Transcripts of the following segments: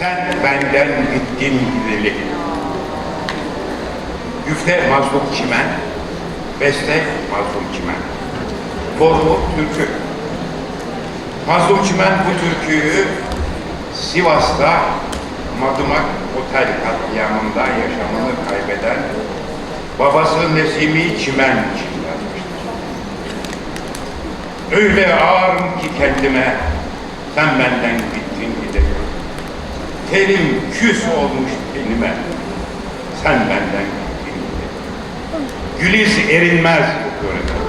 Sen benden gittin gideli. Güfte mazlum çimen, beste mazlum çimen. Formu türkü. Mazlum çimen bu türküyü Sivas'ta Madımak Otel katliamında yaşamını kaybeden babası Nesimi Çimen için yazmıştır. Öyle ağırım ki kendime sen benden gittin. Terim küs olmuş tenime sen benden gittin. Güliz erinmez bu görünen.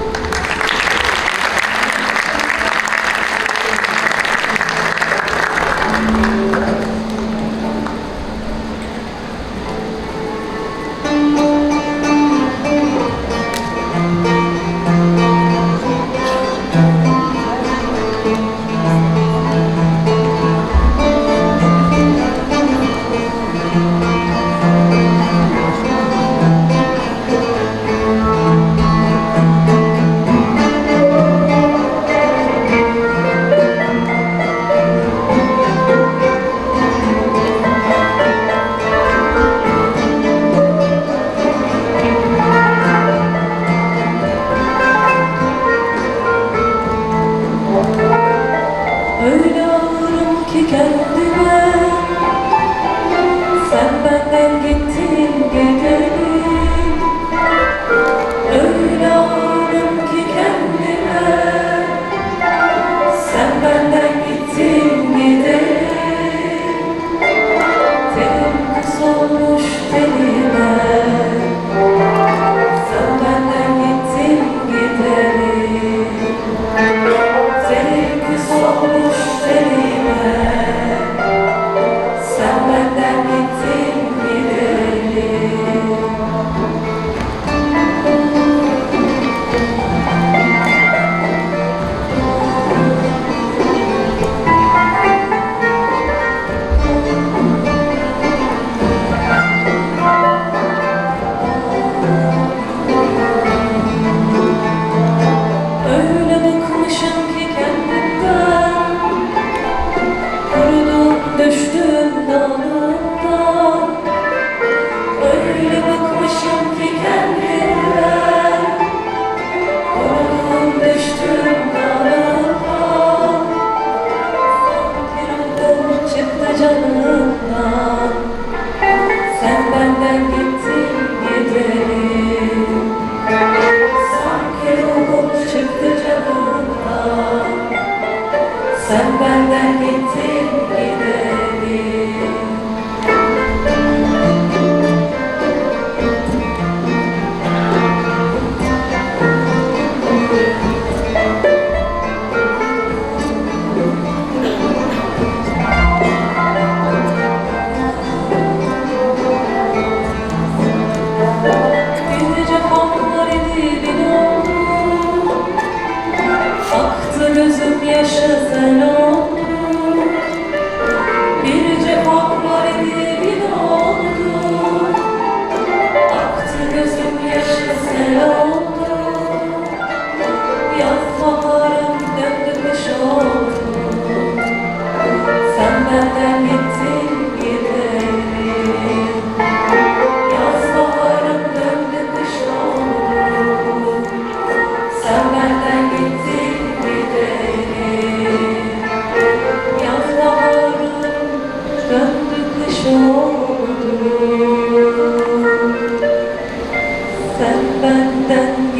Ağırım ki Sen benden Sen benden gittin 딴딴딴